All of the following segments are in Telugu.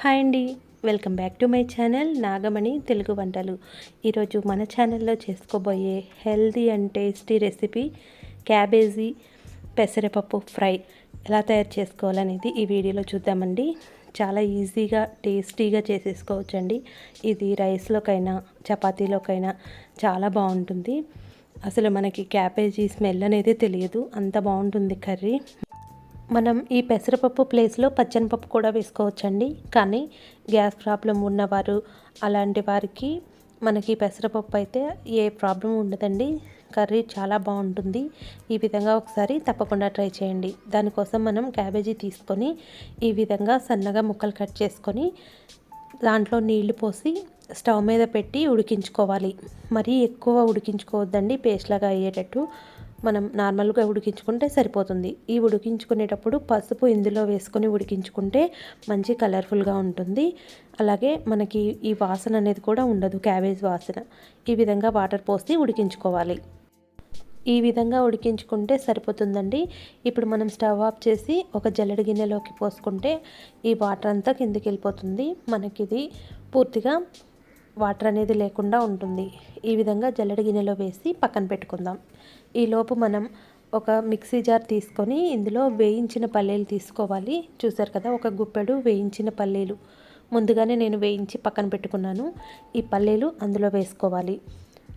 హాయ్ అండి. Welcome back to my channel Nagamani Telugu వంటలు. ఈరోజు మన ఛానల్లో చేసుకోబోయే healthy and tasty recipe cabbage పెసరపప్పు ఫ్రై. ఎలా తయారు చేసుకోవాలనేది ఈ వీడియోలో చూద్దామండి. చాలా ఈజీగా టేస్టీగా చేసేసుకోవచ్చండి. ఇది రైస్లోకైనా చపాతీలోకైనా చాలా బాగుంటుంది. అసలు మనకి క్యాబేజీ స్మెల్ అనేది తెలియదు. అంత బాగుంటుంది కర్రీ. మనం ఈ పెసరపప్పు ప్లేస్లో పచ్చనిపప్పు కూడా వేసుకోవచ్చండి. కానీ గ్యాస్ ప్రాబ్లం ఉన్నవారు అలాంటి వారికి మనకి పెసరపప్పు అయితే ఏ ప్రాబ్లం ఉండదండి. కర్రీ చాలా బాగుంటుంది. ఈ విధంగా ఒకసారి తప్పకుండా ట్రై చేయండి. దానికోసం మనం క్యాబేజీ తీసుకొని ఈ విధంగా సన్నగా ముక్కలు కట్ చేసుకొని దాంట్లో నీళ్ళు పోసి స్టవ్ మీద పెట్టి ఉడికించుకోవాలి. మరీ ఎక్కువ ఉడికించుకోవద్దండి పేస్ట్ లాగా అయ్యేటట్టు. మనం నార్మల్గా ఉడికించుకుంటే సరిపోతుంది. ఈ ఉడికించుకునేటప్పుడు పసుపు ఇందులో వేసుకొని ఉడికించుకుంటే మంచి కలర్ఫుల్గా ఉంటుంది. అలాగే మనకి ఈ వాసన అనేది కూడా ఉండదు క్యాబేజ్ వాసన. ఈ విధంగా వాటర్ పోసి ఉడికించుకోవాలి. ఈ విధంగా ఉడికించుకుంటే సరిపోతుందండి. ఇప్పుడు మనం స్టవ్ ఆఫ్ చేసి ఒక జల్లెడ గిన్నెలోకి పోసుకుంటే ఈ వాటర్ అంతా కిందికి వెళ్ళిపోతుంది. మనకి ఇది పూర్తిగా వాటర్ అనేది లేకుండా ఉంటుంది. ఈ విధంగా జల్లెడ గిన్నెలో వేసి పక్కన పెట్టుకుందాం. ఈలోపు మనం ఒక మిక్సీ జార్ తీసుకొని ఇందులో వేయించిన పల్లీలు తీసుకోవాలి. చూసారు కదా ఒక గుప్పెడు వేయించిన పల్లీలు. ముందుగానే నేను వేయించి పక్కన పెట్టుకున్నాను. ఈ పల్లీలు అందులో వేసుకోవాలి.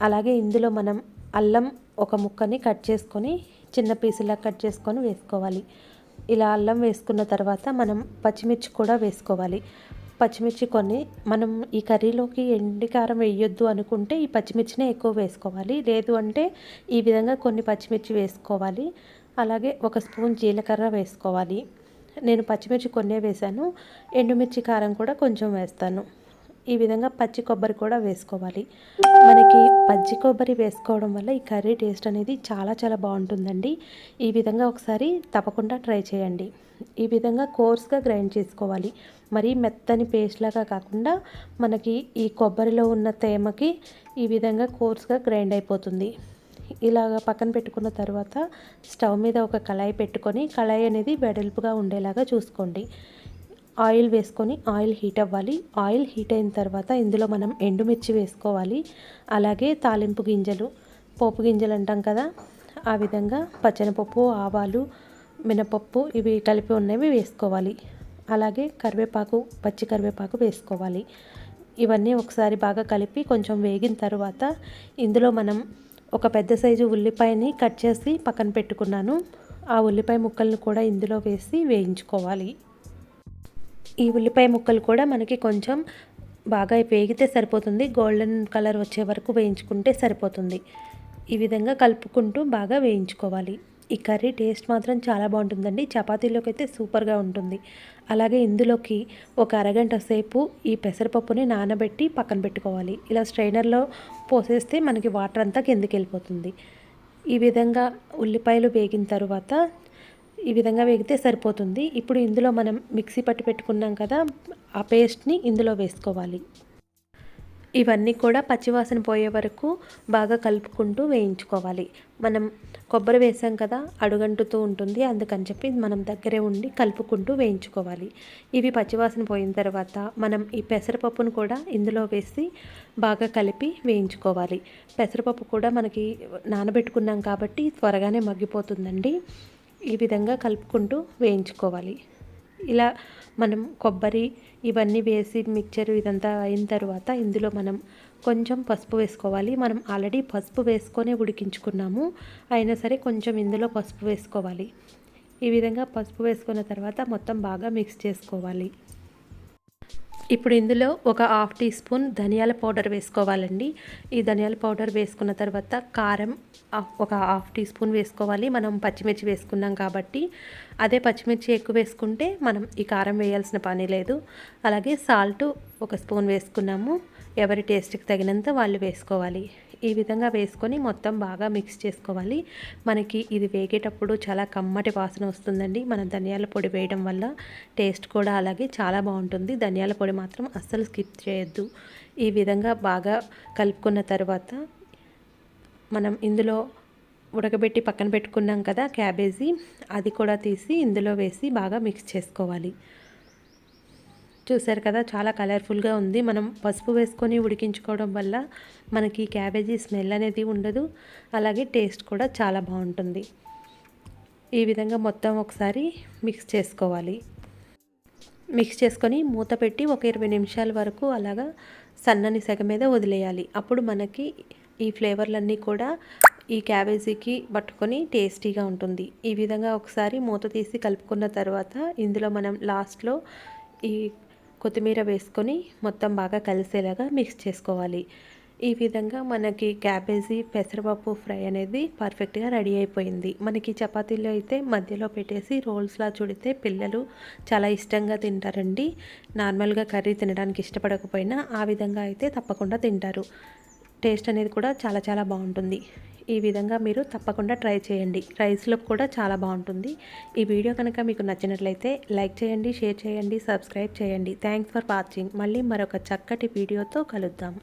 అలాగే ఇందులో మనం అల్లం ఒక ముక్కని కట్ చేసుకొని చిన్న పీసులా కట్ చేసుకొని వేసుకోవాలి. ఇలా అల్లం వేసుకున్న తర్వాత మనం పచ్చిమిర్చి కూడా వేసుకోవాలి. పచ్చిమిర్చి కొన్ని. మనం ఈ కర్రీలోకి ఎండికారం వేయొద్దు అనుకుంటే ఈ పచ్చిమిర్చినే ఎక్కువ వేసుకోవాలి. లేదు అంటే ఈ విధంగా కొన్ని పచ్చిమిర్చి వేసుకోవాలి. అలాగే ఒక స్పూన్ జీలకర్ర వేసుకోవాలి. నేను పచ్చిమిర్చి కొన్నే వేశాను. ఎండుమిర్చి కారం కూడా కొంచెం వేస్తాను. ఈ విధంగా పచ్చి కొబ్బరి కూడా వేసుకోవాలి. మనకి పచ్చి కొబ్బరి వేసుకోవడం వల్ల ఈ కర్రీ టేస్ట్ అనేది చాలా చాలా బాగుంటుందండి. ఈ విధంగా ఒకసారి తప్పకుండా ట్రై చేయండి. ఈ విధంగా కోర్స్గా గ్రైండ్ చేసుకోవాలి. మరీ మెత్తని పేస్ట్ లాగా కాకుండా మనకి ఈ కొబ్బరిలో ఉన్న తేమకి ఈ విధంగా కోర్స్గా గ్రైండ్ అయిపోతుంది. ఇలాగ పక్కన పెట్టుకున్న తర్వాత స్టవ్ మీద ఒక కళాయి పెట్టుకొని కళాయి అనేది వెడల్పుగా ఉండేలాగా చూసుకోండి. ఆయిల్ వేసుకొని ఆయిల్ హీట్ అవ్వాలి. ఆయిల్ హీట్ అయిన తర్వాత ఇందులో మనం ఎండుమిర్చి వేసుకోవాలి. అలాగే తాలింపు గింజలు పోపు గింజలు అంటాం కదా ఆ విధంగా పచ్చనిపప్పు ఆవాలు మినపప్పు ఇవి కలిపి ఉన్నవి వేసుకోవాలి. అలాగే కరివేపాకు పచ్చి కరివేపాకు వేసుకోవాలి. ఇవన్నీ ఒకసారి బాగా కలిపి కొంచెం వేగిన తర్వాత ఇందులో మనం ఒక పెద్ద సైజు ఉల్లిపాయని కట్ చేసి పక్కన పెట్టుకున్నాను. ఆ ఉల్లిపాయ ముక్కలను కూడా ఇందులో వేసి వేయించుకోవాలి. ఈ ఉల్లిపాయ ముక్కలు కూడా మనకి కొంచెం బాగా వేగితే సరిపోతుంది. గోల్డెన్ కలర్ వచ్చే వరకు వేయించుకుంటే సరిపోతుంది. ఈ విధంగా కలుపుకుంటూ బాగా వేయించుకోవాలి. ఈ కర్రీ టేస్ట్ మాత్రం చాలా బాగుంటుందండి. చపాతీలోకి అయితే సూపర్గా ఉంటుంది. అలాగే ఇందులోకి ఒక అరగంట సేపు ఈ పెసరపప్పుని నానబెట్టి పక్కన పెట్టుకోవాలి. ఇలా స్ట్రైనర్లో పోసేస్తే మనకి వాటర్ అంతా కిందకి వెళ్ళిపోతుంది. ఈ విధంగా ఉల్లిపాయలు వేగిన తర్వాత ఈ విధంగా వేగితే సరిపోతుంది. ఇప్పుడు ఇందులో మనం మిక్సీ పట్టి పెట్టుకున్నాం కదా ఆ పేస్ట్ని ఇందులో వేసుకోవాలి. ఇవన్నీ కూడా పచ్చివాసన పోయే వరకు బాగా కలుపుకుంటూ వేయించుకోవాలి. మనం కొబ్బరి వేసాం కదా అడుగంటుతూ ఉంటుంది. అందుకని చెప్పి మనం దగ్గరే ఉండి కలుపుకుంటూ వేయించుకోవాలి. ఇవి పచ్చివాసన పోయిన తర్వాత మనం ఈ పెసరపప్పును కూడా ఇందులో వేసి బాగా కలిపి వేయించుకోవాలి. పెసరపప్పు కూడా మనకి నానబెట్టుకున్నాం కాబట్టి త్వరగానే మగ్గిపోతుందండి. ఈ విధంగా కలుపుకుంటూ వేయించుకోవాలి. ఇలా మనం కొబ్బరి ఇవన్నీ వేసి మిక్చర్ ఇదంతా అయిన తర్వాత ఇందులో మనం కొంచెం పసుపు వేసుకోవాలి. మనం ఆల్రెడీ పసుపు వేసుకొని ఉడికించుకున్నాము. అయినా సరే కొంచెం ఇందులో పసుపు వేసుకోవాలి. ఈ విధంగా పసుపు వేసుకున్న తర్వాత మొత్తం బాగా మిక్స్ చేసుకోవాలి. ఇప్పుడు ఇందులో ఒక హాఫ్ టీ స్పూన్ ధనియాల పౌడర్ వేసుకోవాలండి. ఈ ధనియాల పౌడర్ వేసుకున్న తర్వాత కారం ఒక హాఫ్ టీ స్పూన్ వేసుకోవాలి. మనం పచ్చిమిర్చి వేసుకున్నాం కాబట్టి అదే పచ్చిమిర్చి ఎక్కువ వేసుకుంటే మనం ఈ కారం వేయాల్సిన పని లేదు. అలాగే సాల్ట్ ఒక స్పూన్ వేసుకున్నాము. ఎవరి టేస్ట్కి తగినంత వాళ్ళు వేసుకోవాలి. ఈ విధంగా వేసుకొని మొత్తం బాగా మిక్స్ చేసుకోవాలి. మనకి ఇది వేగేటప్పుడు చాలా కమ్మటి వాసన వస్తుందండి. మనం ధనియాల పొడి వేయడం వల్ల టేస్ట్ కూడా అలాగే చాలా బాగుంటుంది. ధనియాల పొడి మాత్రం అస్సలు స్కిప్ చేయొద్దు. ఈ విధంగా బాగా కలుపుకున్న తర్వాత మనం ఇందులో ఉడకబెట్టి పక్కన పెట్టుకున్నాం కదా క్యాబేజీ అది కూడా తీసి ఇందులో వేసి బాగా మిక్స్ చేసుకోవాలి. చూసారు కదా చాలా కలర్ఫుల్గా ఉంది. మనం పసుపు వేసుకొని ఉడికించుకోవడం వల్ల మనకి క్యాబేజీ స్మెల్ అనేది ఉండదు. అలాగే టేస్ట్ కూడా చాలా బాగుంటుంది. ఈ విధంగా మొత్తం ఒకసారి మిక్స్ చేసుకోవాలి. మిక్స్ చేసుకొని మూత పెట్టి ఒక ఇరవై నిమిషాల వరకు అలాగా సన్నని సెగ మీద వదిలేయాలి. అప్పుడు మనకి ఈ ఫ్లేవర్లన్నీ కూడా ఈ క్యాబేజీకి పట్టుకొని టేస్టీగా ఉంటుంది. ఈ విధంగా ఒకసారి మూత తీసి కలుపుకున్న తర్వాత ఇందులో మనం లాస్ట్లో ఈ కొత్తిమీర వేసుకొని మొత్తం బాగా కలిసేలాగా మిక్స్ చేసుకోవాలి. ఈ విధంగా మనకి క్యాబేజీ పెసరపప్పు ఫ్రై అనేది పర్ఫెక్ట్గా రెడీ అయిపోయింది. మనకి చపాతీలో అయితే మధ్యలో పెట్టేసి రోల్స్లా చుడితే పిల్లలు చాలా ఇష్టంగా తింటారండి. నార్మల్గా కర్రీ తినడానికి ఇష్టపడకపోయినా ఆ విధంగా అయితే తప్పకుండా తింటారు. టేస్ట్ అనేది కూడా చాలా చాలా బాగుంటుంది. ఈ విధంగా మీరు తప్పకుండా ట్రై చేయండి. రైస్లో కూడా చాలా బాగుంటుంది. ఈ వీడియో కనుక మీకు నచ్చినట్లయితే లైక్ చేయండి షేర్ చేయండి సబ్స్క్రైబ్ చేయండి. Thanks for watching. మళ్ళీ మరొక చక్కటి వీడియోతో కలుద్దాం.